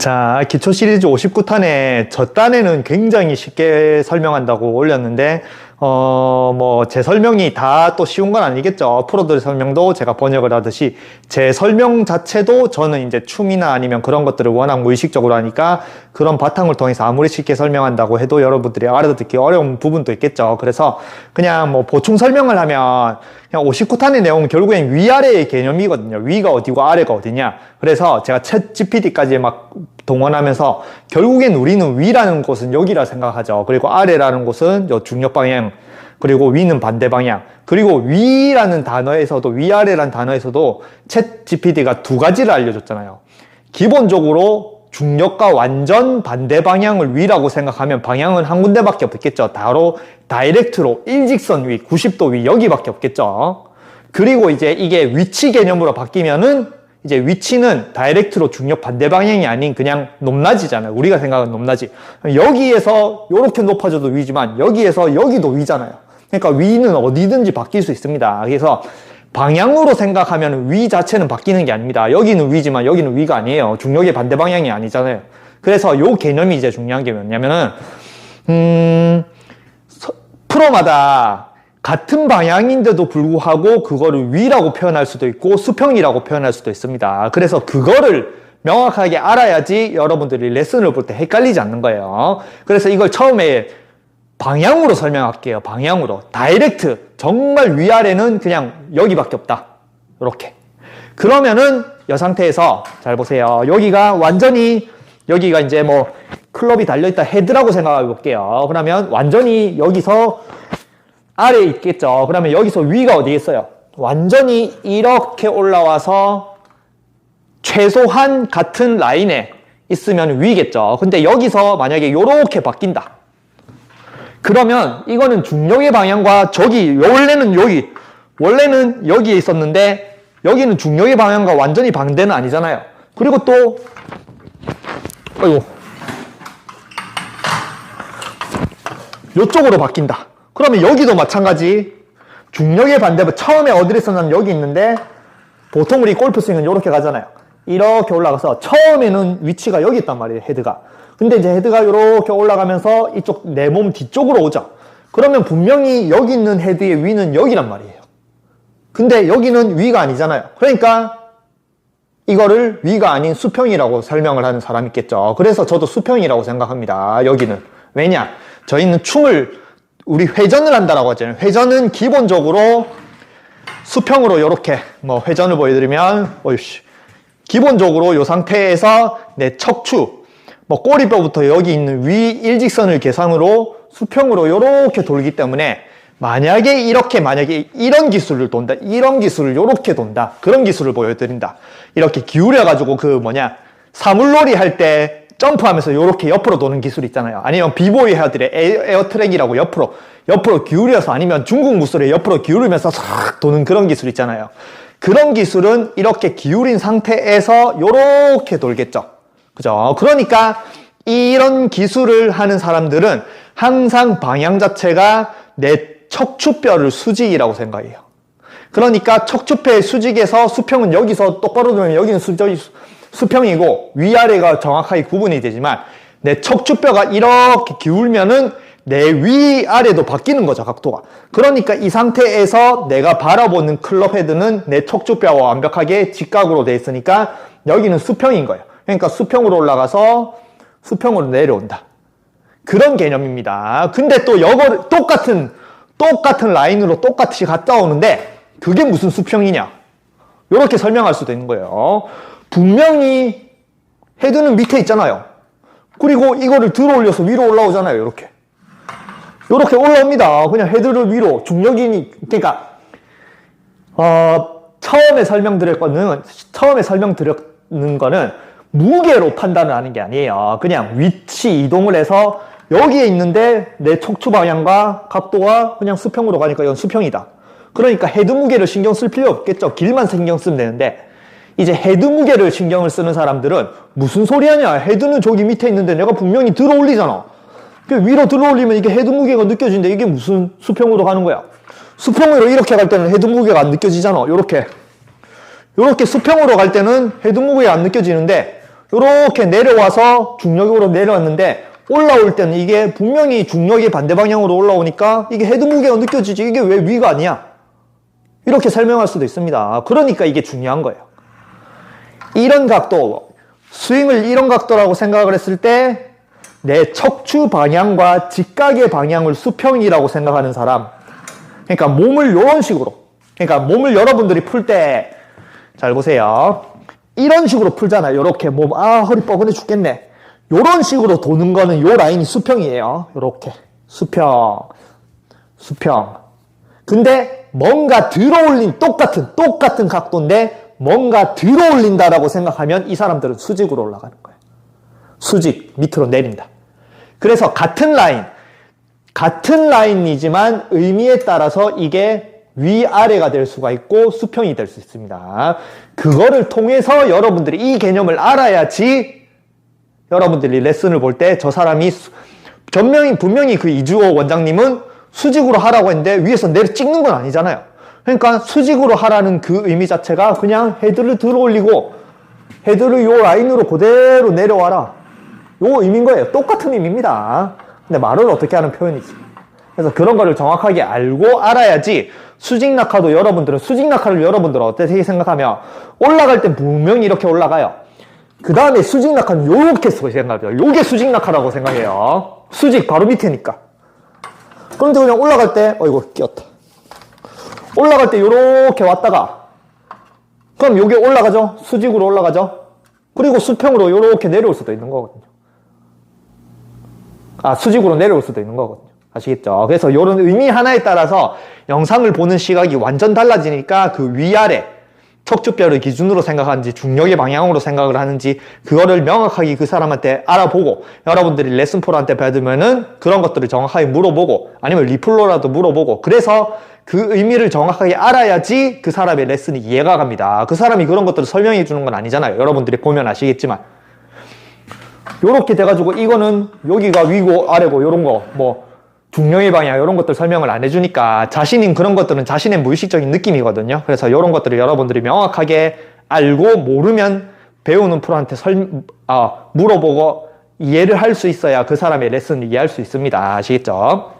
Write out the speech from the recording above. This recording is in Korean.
자, 기초 시리즈 59탄에 저 딴에는 굉장히 쉽게 설명한다고 올렸는데, 어, 뭐, 제 설명이 다 또 쉬운 건 아니겠죠. 프로들 설명도 제가 번역을 하듯이 제 설명 자체도 저는 이제 춤이나 아니면 그런 것들을 워낙 무의식적으로 하니까 그런 바탕을 통해서 아무리 쉽게 설명한다고 해도 여러분들이 알아듣기 어려운 부분도 있겠죠. 그래서 그냥 뭐 보충 설명을 하면 그냥 59탄의 내용은 결국엔 위아래의 개념이거든요. 위가 어디고 아래가 어디냐. 그래서 제가 챗 GPT까지 막 동원하면서 결국엔 우리는 위라는 곳은 여기라 생각하죠. 그리고 아래라는 곳은 요 중력 방향, 그리고 위는 반대 방향. 그리고 위라는 단어에서도 위아래라는 단어에서도 챗 GPT가 두 가지를 알려줬잖아요. 기본적으로 중력과 완전 반대 방향을 위라고 생각하면 방향은 한 군데밖에 없겠죠. 바로 다이렉트로 일직선 위, 90도 위 여기밖에 없겠죠. 그리고 이제 이게 위치 개념으로 바뀌면은 이제 위치는 다이렉트로 중력 반대 방향이 아닌 그냥 높낮이잖아요. 우리가 생각하는 높낮이. 여기에서 이렇게 높아져도 위지만 여기에서 여기도 위잖아요. 그러니까 위는 어디든지 바뀔 수 있습니다. 그래서 방향으로 생각하면 위 자체는 바뀌는 게 아닙니다. 여기는 위지만 여기는 위가 아니에요. 중력의 반대 방향이 아니잖아요. 그래서 요 개념이 이제 중요한 게 뭐냐면은 음 서- 프로마다 같은 방향인데도 불구하고 그거를 위라고 표현할 수도 있고 수평이라고 표현할 수도 있습니다. 그래서 그거를 명확하게 알아야지 여러분들이 레슨을 볼 때 헷갈리지 않는 거예요. 그래서 이걸 처음에 방향으로 설명할게요. 방향으로. 다이렉트. 정말 위아래는 그냥 여기밖에 없다. 이렇게. 그러면은 이 상태에서 잘 보세요. 여기가 완전히 여기가 이제 뭐 클럽이 달려있다 헤드라고 생각해 볼게요. 그러면 완전히 여기서 아래에 있겠죠. 그러면 여기서 위가 어디에 있어요? 완전히 이렇게 올라와서 최소한 같은 라인에 있으면 위겠죠. 근데 여기서 만약에 이렇게 바뀐다. 그러면 이거는 중력의 방향과 저기 원래는 여기 원래는 여기에 있었는데 여기는 중력의 방향과 완전히 반대는 아니잖아요. 그리고 또 아이고 이쪽으로 바뀐다. 그러면 여기도 마찬가지 중력의 반대 처음에 어디를 있었냐면 여기 있는데 보통 우리 골프 스윙은 이렇게 가잖아요. 이렇게 올라가서 처음에는 위치가 여기 있단 말이에요. 헤드가. 근데 이제 헤드가 이렇게 올라가면서 이쪽 내 몸 뒤쪽으로 오죠. 그러면 분명히 여기 있는 헤드의 위는 여기란 말이에요. 근데 여기는 위가 아니잖아요. 그러니까 이거를 위가 아닌 수평이라고 설명을 하는 사람이 있겠죠. 그래서 저도 수평이라고 생각합니다. 여기는. 왜냐? 저희는 춤을 우리 회전을 한다라고 하잖아요. 회전은 기본적으로 수평으로 이렇게 뭐 회전을 보여드리면 어이씨 기본적으로 이 상태에서 내 척추 뭐 꼬리뼈부터 여기 있는 위 일직선을 계산으로 수평으로 이렇게 돌기 때문에 만약에 이렇게 만약에 이런 기술을 돈다 이런 기술을 이렇게 돈다 그런 기술을 보여드린다 이렇게 기울여 가지고 그 뭐냐 사물놀이 할 때 점프하면서 이렇게 옆으로 도는 기술 있잖아요 아니면 비보이 헤어들의 에어, 에어 트랙이라고 옆으로 옆으로 기울여서 아니면 중국 무술에 옆으로 기울이면서 싹 도는 그런 기술 있잖아요 그런 기술은 이렇게 기울인 상태에서 이렇게 돌겠죠 그죠? 그러니까 이런 기술을 하는 사람들은 항상 방향 자체가 내 척추뼈를 수직이라고 생각해요. 그러니까 척추뼈의 수직에서 수평은 여기서 똑바로 두면 여기는 수, 저기 수- 수평이고 위아래가 정확하게 구분이 되지만 내 척추뼈가 이렇게 기울면은 내 위아래도 바뀌는 거죠, 각도가. 그러니까 이 상태에서 내가 바라보는 클럽 헤드는 내 척추뼈와 완벽하게 직각으로 돼 있으니까 여기는 수평인 거예요. 그러니까 수평으로 올라가서 수평으로 내려온다. 그런 개념입니다. 근데 또 이거 똑같은 똑같은 라인으로 똑같이 갔다 오는데 그게 무슨 수평이냐? 이렇게 설명할 수도 있는 거예요. 분명히 헤드는 밑에 있잖아요. 그리고 이거를 들어 올려서 위로 올라오잖아요. 이렇게. 이렇게 올라옵니다. 그냥 헤드를 위로 중력이니 그러니까 어, 처음에 설명드릴 거는 처음에 설명드렸는 거는 무게로 판단을 하는 게 아니에요. 그냥 위치 이동을 해서 여기에 있는데 내 척추 방향과 각도가 그냥 수평으로 가니까 이건 수평이다. 그러니까 헤드 무게를 신경 쓸 필요 없겠죠. 길만 신경 쓰면 되는데 이제 헤드 무게를 신경을 쓰는 사람들은 무슨 소리 하냐. 헤드는 저기 밑에 있는데 내가 분명히 들어 올리잖아. 그 위로 들어 올리면 이게 헤드 무게가 느껴지는데 이게 무슨 수평으로 가는 거야. 수평으로 이렇게 갈 때는 헤드 무게가 안 느껴지잖아. 요렇게. 요렇게 수평으로 갈 때는 헤드 무게가 안 느껴지는데 이렇게 내려와서 중력으로 내려왔는데 올라올 때는 이게 분명히 중력이 반대 방향으로 올라오니까 이게 헤드 무게가 느껴지지 이게 왜 위가 아니야? 이렇게 설명할 수도 있습니다. 그러니까 이게 중요한 거예요. 이런 각도, 스윙을 이런 각도라고 생각을 했을 때 내 척추 방향과 직각의 방향을 수평이라고 생각하는 사람. 그러니까 몸을 이런 식으로. 그러니까 몸을 여러분들이 풀 때 잘 보세요. 이런 식으로 풀잖아요. 이렇게 몸, 아, 허리 뻐근해 죽겠네. 이런 식으로 도는 거는 요 라인이 수평이에요. 이렇게. 수평. 수평. 근데 뭔가 들어올린 똑같은, 똑같은 각도인데 뭔가 들어올린다라고 생각하면 이 사람들은 수직으로 올라가는 거예요. 수직, 밑으로 내린다. 그래서 같은 라인, 같은 라인이지만 의미에 따라서 이게 위아래가 될 수가 있고 수평이 될 수 있습니다. 그거를 통해서 여러분들이 이 개념을 알아야지 여러분들이 레슨을 볼 때 저 사람이 수- 전명히 분명히 그 이주호 원장님은 수직으로 하라고 했는데 위에서 내려 찍는 건 아니잖아요. 그러니까 수직으로 하라는 그 의미 자체가 그냥 헤드를 들어 올리고 헤드를 요 라인으로 그대로 내려와라. 요 의미인 거예요. 똑같은 의미입니다. 근데 말을 어떻게 하는 표현이지. 그래서 그런 거를 정확하게 알고 알아야지 수직 낙하도 여러분들은 수직 낙하를 여러분들은 어떻게 생각하면 올라갈 땐 분명히 이렇게 올라가요. 그 다음에 수직 낙하는 요렇게 생각해요. 요게 수직 낙하라고 생각해요. 수직 바로 밑에니까. 그런데 그냥 올라갈 때, 어이구, 끼었다. 올라갈 때 요렇게 왔다가, 그럼 요게 올라가죠? 수직으로 올라가죠? 그리고 수평으로 요렇게 내려올 수도 있는 거거든요. 아, 수직으로 내려올 수도 있는 거거든요. 아시겠죠? 그래서 요런 의미 하나에 따라서 영상을 보는 시각이 완전 달라지니까 그 위아래, 척추뼈를 기준으로 생각하는지 중력의 방향으로 생각을 하는지 그거를 명확하게 그 사람한테 알아보고 여러분들이 레슨포한테 받으면은 그런 것들을 정확하게 물어보고 아니면 리플로라도 물어보고 그래서 그 의미를 정확하게 알아야지 그 사람의 레슨이 이해가 갑니다. 그 사람이 그런 것들을 설명해 주는 건 아니잖아요. 여러분들이 보면 아시겠지만 요렇게 돼가지고 이거는 여기가 위고 아래고 요런 거뭐 중력의 방향 이런 것들 설명을 안 해주니까 자신인 그런 것들은 자신의 무의식적인 느낌이거든요. 그래서 이런 것들을 여러분들이 명확하게 알고 모르면 배우는 프로한테 설, 아, 물어보고 이해를 할 수 있어야 그 사람의 레슨을 이해할 수 있습니다. 아시겠죠?